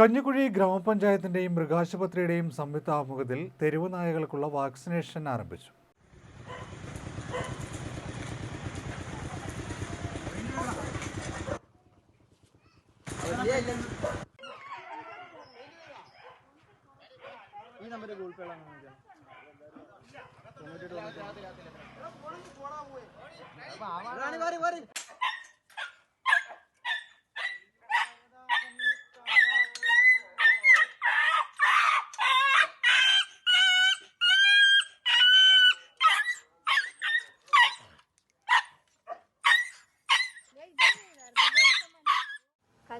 കഞ്ഞിക്കുഴി ഗ്രാമപഞ്ചായത്തിന്റെയും മൃഗാശുപത്രിയുടെയും സംയുക്ത ആമുഖത്തിൽ തെരുവ് നായകൾക്കുള്ള വാക്സിനേഷൻ ആരംഭിച്ചു. ഈ നമ്പർ ഗൂഗിൾ പേ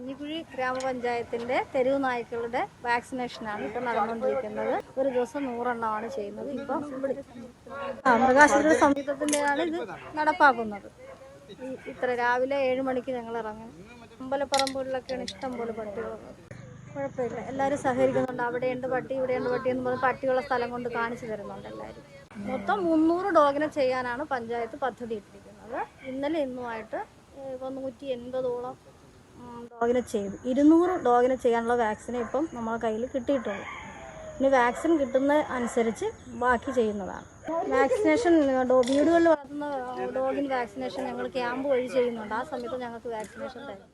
കഞ്ഞിക്കുഴി ഗ്രാമപഞ്ചായത്തിന്റെ തെരുവ് നായ്ക്കളുടെ വാക്സിനേഷനാണ് ഇപ്പോൾ നടന്നുകൊണ്ടിരിക്കുന്നത്. ഒരു ദിവസം നൂറെണ്ണമാണ് ചെയ്യുന്നത്. ഇപ്പം മൃഗാശുപത്രി സംയുക്തത്തിന്റെയാണ് ഇത് നടപ്പാക്കുന്നത്. ഇത്ര രാവിലെ ഏഴ് മണിക്ക് ഞങ്ങൾ ഇറങ്ങും. അമ്പലപ്പറമ്പുകളിലൊക്കെയാണ് ഇഷ്ടം പോലെ കുഴപ്പമില്ല. എല്ലാവരും സഹകരിക്കുന്നുണ്ട്. അവിടെയുണ്ട് പട്ടി ഇവിടെയുണ്ട് പട്ടി എന്ന് പറഞ്ഞ് പട്ടിയുള്ള സ്ഥലം കൊണ്ട് കാണിച്ചു തരുന്നുണ്ട് എല്ലാവരും. മൊത്തം മുന്നൂറ് ഡോഗിനെ ചെയ്യാനാണ് പഞ്ചായത്ത് പദ്ധതി ഇട്ടിരിക്കുന്നത്. ഇന്നലെ ഇന്നുമായിട്ട് ഏഹ്, ഇപ്പം നൂറ്റി എൺപതോളം ഡോഗിനെ ചെയ്തു. ഇരുന്നൂറ് ഡോഗിനെ ചെയ്യാനുള്ള വാക്സിനെ ഇപ്പം നമ്മളെ കയ്യിൽ കിട്ടിയിട്ടുള്ളൂ ഇനി വാക്സിൻ കിട്ടുന്ന അനുസരിച്ച് ബാക്കി ചെയ്യുന്നതാണ്. വാക്സിനേഷൻ ഡോ വീടുകളിൽ വളർത്തുന്ന ഡോഗിന് വാക്സിനേഷൻ ഞങ്ങൾ ക്യാമ്പ് വഴി ചെയ്യുന്നുണ്ട്. ആ സമയത്ത് ഞങ്ങൾക്ക് വാക്സിനേഷൻ തരും.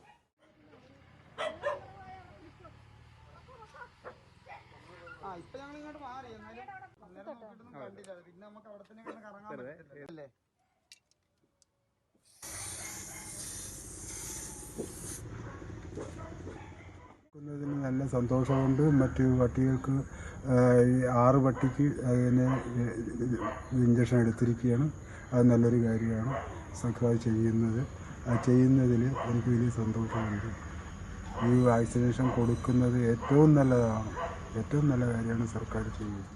ആ ഇപ്പൊ ഞങ്ങൾ ഇങ്ങോട്ട് മാറി. എന്നാലും പിന്നെ നമുക്ക് അവിടെ തന്നെ കിടന്ന് കറങ്ങാൻ പറ്റില്ല നല്ല സന്തോഷമുണ്ട്. മറ്റ് പട്ടികൾക്ക് ആറ് പട്ടിക്ക് അതിനെ ഇഞ്ചക്ഷൻ എടുത്തിരിക്കുകയാണ്. അത് നല്ലൊരു കാര്യമാണ്. സർക്കാർ ചെയ്യുന്നത്. ചെയ്യുന്നതിൽ എനിക്ക് വലിയ സന്തോഷമുണ്ട്. ഈ വാക്സിനേഷൻ കൊടുക്കുന്നത് ഏറ്റവും നല്ലതാണ്. ഏറ്റവും നല്ല കാര്യമാണ് സർക്കാർ ചെയ്യുന്നത്.